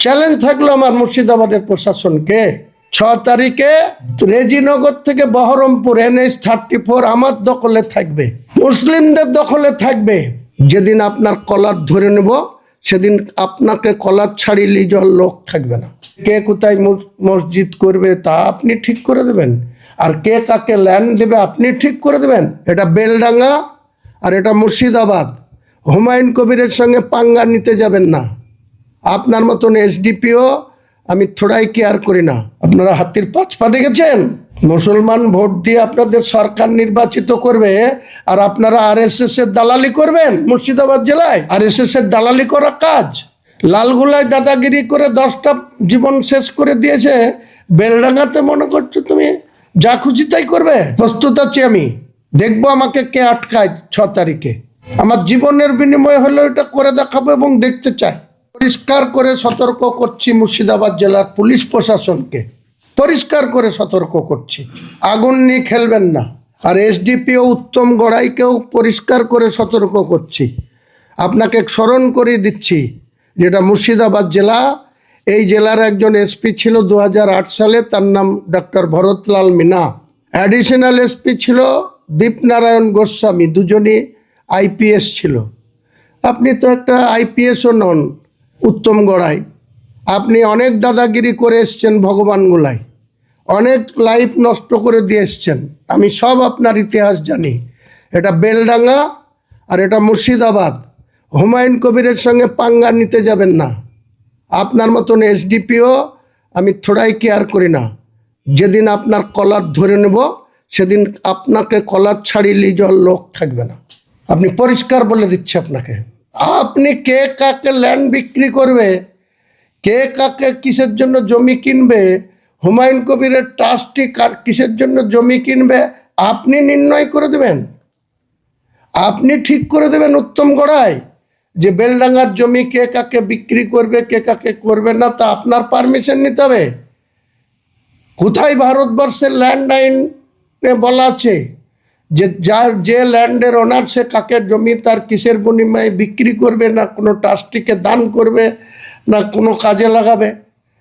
Challenge থাকল আমার মুর্শিদাবাদের প্রশাসনকে। ছ তারিখে রেজিনগর থেকে বহরমপুর এনএস থার্টি ফোর আমার দখলে থাকবে। মুসলিমদের দখলে থাকবে। যেদিন আপনার কলার ধরে নেব, সেদিন আপনাকে কলার ছাড়ি যাওয়ার লোক থাকবে না। কে কোথায় মসজিদ করবে তা আপনি ঠিক করে দেবেন। আর কে কাকে ল্যান্ড দেবে আপনি ঠিক করে দেবেন। এটা বেলডাঙ্গা আর এটা মুর্শিদাবাদ। হুমায়ুন কবিরের সঙ্গে পাঙ্গা নিতে যাবেন না। আপনার মতন এসডিপিও আমি থোড়াই কেয়ার করি না। আপনারা হাতির পাঁচ পা দেখেছেন? মুসলমান ভোট দিয়ে আপনাদের সরকার নির্বাচিত করবে আর আপনারা আর এর দালালি করবেন মুর্শিদাবাদ জেলায়? আর এর দালালি করা কাজ। লালগোলায় দাদাগিরি করে দশটা জীবন শেষ করে দিয়েছে। বেলডাঙ্গাতে মনে করছ তুমি যা খুশি তাই করবে? প্রস্তুত আছি আমি। দেখব আমাকে কে আটকায় ছ তারিখে। আমার জীবনের বিনিময় হলেও এটা করে দেখাবো এবং দেখতে চাই। পরিষ্কার করে সতর্ক করছি মুর্শিদাবাদ জেলার পুলিশ প্রশাসনকে। পরিষ্কার করে সতর্ক করছি। আগুন নিয়ে খেলবেন না। আর এসডিপিও উত্তম গড়াইকেও পরিষ্কার করে সতর্ক করছি। আপনাকে স্মরণ করে দিচ্ছি যেটা মুর্শিদাবাদ জেলা। এই জেলার একজন এসপি ছিল দু হাজার আট সালে, তার নাম doctor Bharatlal Meena. Additional SP ছিল দীপনারায়ণ গোস্বামী, দুজনই আইপিএস ছিল। আপনি তো একটা আইপিএসও নন। উত্তম গড়াই। আপনি অনেক দাদাগিরি করে এসছেন ভগবানগুলাই অনেক লাইফ নষ্ট করে দিয়ে এসছেন। আমি সব আপনার ইতিহাস জানি। এটা বেলডাঙ্গা আর এটা মুর্শিদাবাদ। হুমায়ুন কবিরের সঙ্গে পাঙ্গা নিতে যাবেন না। আপনার মতন এসডিপিও আমি থোড়াই কেয়ার করি না। যেদিন আপনার কলার ধরে নেব, সেদিন আপনাকে কলার ছাড়িয়ে যাওয়ার লোক থাকবে না। আপনি পরিষ্কার বলে দিচ্ছি আপনাকে। আপনি কে কাকে ল্যান্ড বিক্রি করবে, কে কাকে কিসের জন্য জমি কিনবে, হুমায়ুন কবিরের ট্রাস্টি কার কিসের জন্য জমি কিনবে, আপনি নির্ণয় করে দেবেন। আপনি ঠিক করে দেবেন উত্তম গড়ায় যে বেলডাঙ্গার জমি কে কাকে বিক্রি করবে, কে কাকে করবে না, তা আপনার পারমিশন নিতে হবে। কোথায় ভারতবর্ষের ল্যান্ড আইনে বলা আছে? যে যার যে ল্যান্ডের ওনার সে কাকে জমি, তার কিসের বিনিময়ে বিক্রি করবে, না কোনো ট্রাস্টিকে দান করবে, না কোনো কাজে লাগাবে।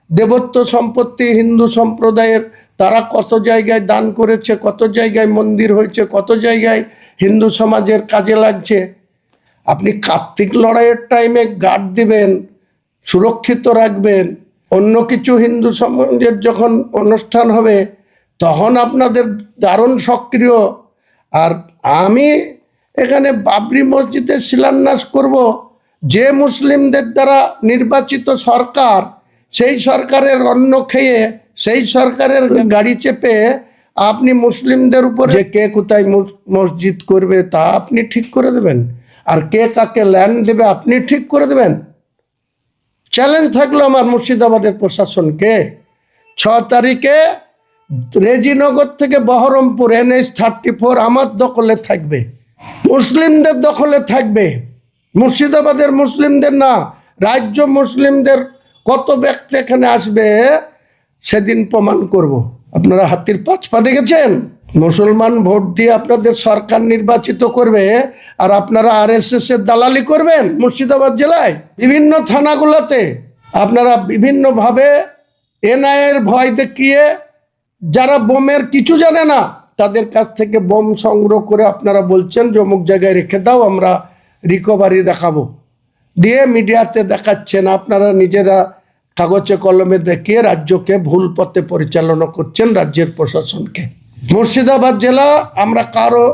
দেবত্ব সম্পত্তি হিন্দু সম্প্রদায়ের, তারা কত জায়গায় দান করেছে, কত জায়গায় মন্দির হয়েছে, কত জায়গায় হিন্দু সমাজের কাজে লাগছে। আপনি কার্তিক লড়াইয়ের টাইমে গার্ড দিবেন, সুরক্ষিত রাখবেন। অন্য কিছু হিন্দু সমাজের যখন অনুষ্ঠান হবে, তখন আপনাদের দারুণ সক্রিয় আর আমি এখানে বাবরি মসজিদে শিলান্যাস করব। যে মুসলিমদের দ্বারা নির্বাচিত সরকার, সেই সরকারের অন্ন খেয়ে, সেই সরকারের গাড়ি চেপে আপনি মুসলিমদের উপর যে কে কোথায় মসজিদ করবে তা আপনি ঠিক করে দেবেন। আর কে কাকে ল্যান্ড দেবে আপনি ঠিক করে দেবেন। চ্যালেঞ্জ থাকল আমার মুর্শিদাবাদের প্রশাসনকে। ছ তারিখে রেজিনগর থেকে বহরমপুর এনএস থার্টি ফোর আমার দখলে থাকবে। মুসলিমদের দখলে থাকবে। মুর্শিদাবাদের মুসলিমদের না, রাজ্য মুসলিমদের কত ব্যক্তি এখানে আসবে সেদিন প্রমাণ করব। আপনারা হাতির পাঁচ পা দেখেছেন? মুসলমান ভোট দিয়ে আপনাদের সরকার নির্বাচিত করবে আর আপনারা আর এস এর দালালি করবেন মুর্শিদাবাদ জেলায়? বিভিন্ন থানাগুলোতে। আপনারা বিভিন্নভাবে এনআইয়ের ভয় দেখিয়ে যারা বোমের কিছু জানে না, তাদের কাছ থেকে বোম সংগ্রহ করে আপনারা বলছেন যে অমুক জায়গায় রেখে দাও, আমরা রিকভারি দেখাবো। দিয়ে মিডিয়াতে দেখাচ্ছেন, আপনারা নিজেরা কাগজে কলমে দেখিয়ে রাজ্যকে ভুল পথে পরিচালনা করছেন রাজ্যের প্রশাসনকে। মুর্শিদাবাদ জেলা, আমরা কারও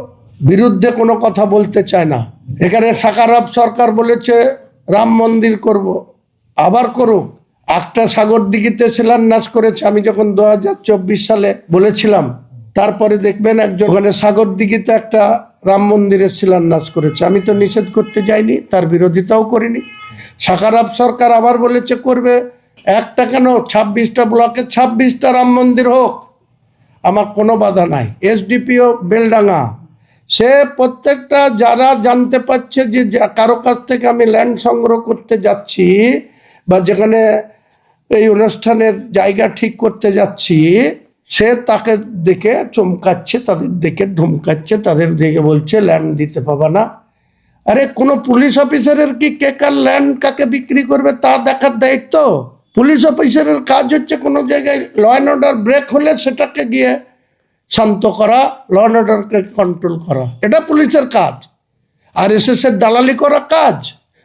বিরুদ্ধে কোনো কথা বলতে চাই না। এখানে সাকারাব সরকার বলেছে, রাম মন্দির করব, আবার করুক। একটা সাগর দিঘিতে শিলান্যাস করেছে। আমি যখন দু হাজার চব্বিশ সালে বলেছিলাম, তারপরে দেখবেন একজন ওখানে সাগর দিঘিতে একটা রাম মন্দিরের শিলান্যাস করেছে। আমি তো নিষেধ করতে যাইনি, তার বিরোধিতাও করিনি। সাকারাব সরকার আবার বলেছে, করবে একটা কেন? ছাব্বিশটা ব্লকে ছাব্বিশটা রাম মন্দির হোক। আমার কোনো বাধা নাই। এসডিপিও বেলডাঙ্গা, সে প্রত্যেকটা যারা জানতে পারছে যা- কারও কাছ থেকে আমি ল্যান্ড সংগ্রহ করতে যাচ্ছি বা যেখানে এই অনুষ্ঠানের জায়গা ঠিক করতে যাচ্ছি, সে তাকে দেখে চমকাচ্ছে, তাদের দেখে ধমকাচ্ছে, তাদের দেখে বলছে ল্যান্ড দিতে পাবা না। আরে, কোনো পুলিশ অফিসারের কি কে কার ল্যান্ড কাকে বিক্রি করবে তা দেখার দায়িত্ব? পুলিশ অফিসারের কাজ হচ্ছে কোনো জায়গায় ল অ্যান্ড অর্ডার ব্রেক হলে সেটাকে গিয়ে শান্ত করা ল অ্যান্ড অর্ডারকে কন্ট্রোল করা। এটা পুলিশের কাজ। আর এসএসের দালালি করা কাজ।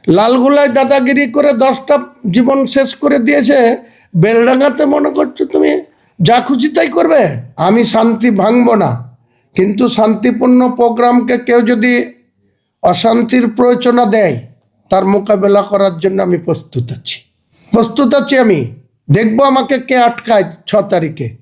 লালগোলায় দাদাগিরি করে দশটা জীবন শেষ করে দিয়েছে, বেলডাঙ্গাতে মনে করছ তুমি? যা খুশি তাই করবে? আমি শান্তি ভাঙবো না। কিন্তু শান্তিপূর্ণ প্রোগ্রামকে কেউ যদি অশান্তির প্রয়োজনা দেয়, তার মোকাবেলা করার জন্য আমি প্রস্তুত আছি। প্রস্তুত আছি আমি। দেখব আমাকে কে আটকায় ছ তারিখে।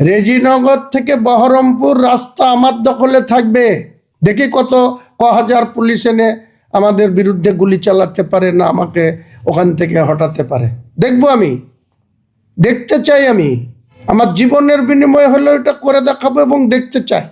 রেজিনগর থেকে বহরমপুর রাস্তা আমার দখলে থাকবে। দেখি কত, ক হাজার পুলিশ এনে আমাদের বিরুদ্ধে গুলি চালাতে পারে না, আমাকে ওখান থেকে হটাতে পারে। দেখব আমি। দেখতে চাই আমি। আমার জীবনের বিনিময় হলেও এটা করে দেখাবো এবং দেখতে চাই।